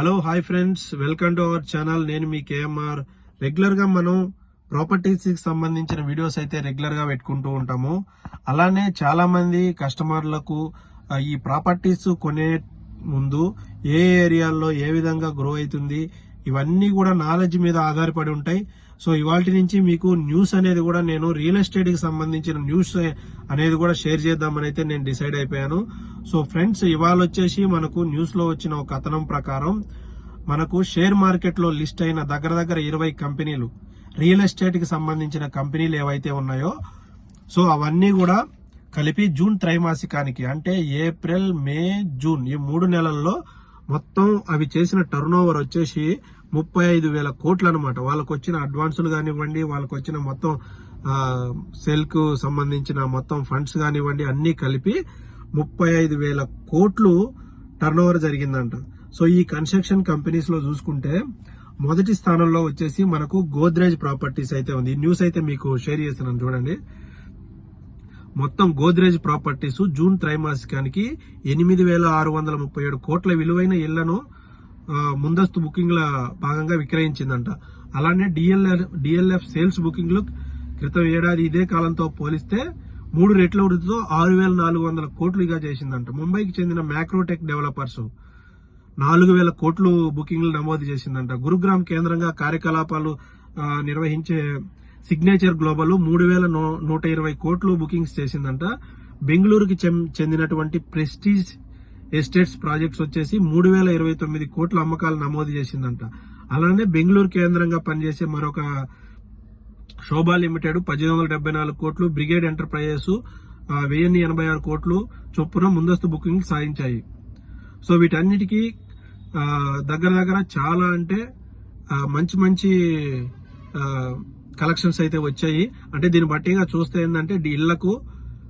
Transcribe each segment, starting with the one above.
Hello hi friends welcome to our channel నేను మీ KMR రెగ్యులర్గా మనం ప్రాపర్టీస్కి సంబంధించిన వీడియోస్ అయితే రెగ్యులర్గా పెట్టుకుంటూ ఉంటాము. అలానే చాలా మంది కస్టమర్లకు ఈ ప్రాపర్టీస్ కొనే ముందు ఏ ఏరియాల్లో ఏ విధంగా గ్రో అవుతుంది ఇవన్నీ కూడా నాలెడ్జ్ మీద ఆధారపడి ఉంటాయి. సో ఇవాటి నుంచి మీకు న్యూస్ అనేది కూడా నేను రియల్ ఎస్టేట్కి సంబంధించిన న్యూస్ అనేది కూడా షేర్ చేద్దామని అయితే నేను డిసైడ్ అయిపోయాను. సో ఫ్రెండ్స్ ఇవాళ వచ్చేసి మనకు న్యూస్లో వచ్చిన ఒక కథనం ప్రకారం మనకు షేర్ మార్కెట్లో లిస్ట్ అయిన దగ్గర దగ్గర ఇరవై కంపెనీలు రియల్ ఎస్టేట్కి సంబంధించిన కంపెనీలు ఏవైతే ఉన్నాయో సో అవన్నీ కూడా కలిపి జూన్ త్రైమాసికానికి అంటే ఏప్రిల్ మే జూన్ ఈ మూడు నెలల్లో మొత్తం అవి చేసిన టర్న్ ఓవర్ వచ్చేసి ముప్పై ఐదు వేల కోట్లు అనమాట వాళ్ళకు వచ్చిన అడ్వాన్సులు కానివ్వండి వాళ్ళకు వచ్చిన మొత్తం సెల్కు సంబంధించిన మొత్తం ఫండ్స్ కానివ్వండి అన్ని కలిపి ముప్పై ఐదు వేల కోట్లు టర్న్ ఓవర్ జరిగిందంట. సో ఈ కన్స్ట్రక్షన్ కంపెనీస్లో చూసుకుంటే మొదటి స్థానంలో వచ్చేసి మనకు గోద్రేజ్ ప్రాపర్టీస్ అయితే ఉంది. న్యూస్ అయితే మీకు షేర్ చేస్తున్నాను చూడండి. మొత్తం గోద్రేజ్ ప్రాపర్టీస్ జూన్ త్రైమాసికానికి ఎనిమిది వేల ఆరు వందల ముప్పై ఏడు కోట్ల విలువైన ఇళ్ళను ముందస్తు బుకింగ్ల భాగంగా విక్రయించిందంట. అలానే డిఎల్ఎఫ్ డిఎల్ఎఫ్ సేల్స్ బుకింగ్లు క్రితం ఏడాది ఇదే కాలంతో పోలిస్తే మూడు రెట్ల వృద్ధితో ఆరు వేల నాలుగు వందల కోట్లుగా చేసిందంట. ముంబైకి చెందిన మ్యాక్రోటెక్ డెవలపర్స్ నాలుగు వేల కోట్లు బుకింగ్లు నమోదు చేసిందంట. గురుగ్రామ్ కేంద్రంగా కార్యకలాపాలు నిర్వహించే సిగ్నేచర్ గ్లోబల్ మూడు వేల నూట ఇరవై కోట్లు బుకింగ్స్ చేసిందంట. బెంగళూరుకి చెందినటువంటి ప్రెస్టీజ్ ఎస్టేట్స్ ప్రాజెక్ట్స్ వచ్చేసి మూడు వేల ఇరవై తొమ్మిది కోట్ల అమ్మకాలు నమోదు చేసిందంట. అలానే బెంగళూరు కేంద్రంగా పనిచేసే మరొక శోభా లిమిటెడ్ పద్దెనిమిది వందల డెబ్బై నాలుగు కోట్లు బ్రిగేడ్ ఎంటర్ప్రైజెస్ వెయ్యి ఎనభై ఆరు కోట్లు చొప్పున ముందస్తు బుకింగ్ సాధించాయి. సో వీటన్నిటికీ దగ్గర దగ్గర చాలా అంటే మంచి మంచి కలెక్షన్స్ అయితే వచ్చాయి. అంటే దీన్ని బట్టిగా చూస్తే ఏంటంటే ఇళ్ళకు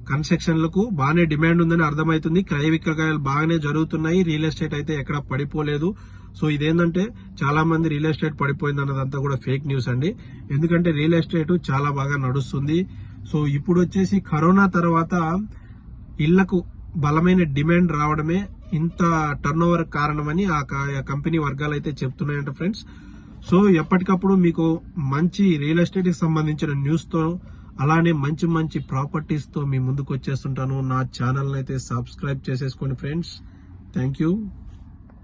కన్స్ట్రక్షన్లకు బాగానే డిమాండ్ ఉందని అర్థమవుతుంది. క్రయ విక్రయాలు బాగానే జరుగుతున్నాయి. రియల్ ఎస్టేట్ అయితే ఎక్కడ పడిపోలేదు. సో ఇదేంటంటే చాలా మంది రియల్ ఎస్టేట్ పడిపోయింది అన్నదంతా కూడా ఫేక్ న్యూస్ అండి. ఎందుకంటే రియల్ ఎస్టేట్ చాలా బాగా నడుస్తుంది. సో ఇప్పుడు వచ్చేసి కరోనా తర్వాత ఇళ్ళకు బలమైన డిమాండ్ రావడమే ఇంత టర్న్ ఓవర్ కారణమని ఆ కంపెనీ వర్గాలు అయితే చెప్తున్నాయంట ఫ్రెండ్స్. సో ఎప్పటికప్పుడు మీకు మంచి రియల్ ఎస్టేట్కి సంబంధించిన న్యూస్తో అలానే మంచి మంచి ప్రాపర్టీస్తో మీ ముందుకు వచ్చేస్తుంటాను. నా ఛానల్ అయితే సబ్స్క్రైబ్ చేసేసుకోండి ఫ్రెండ్స్. Thank you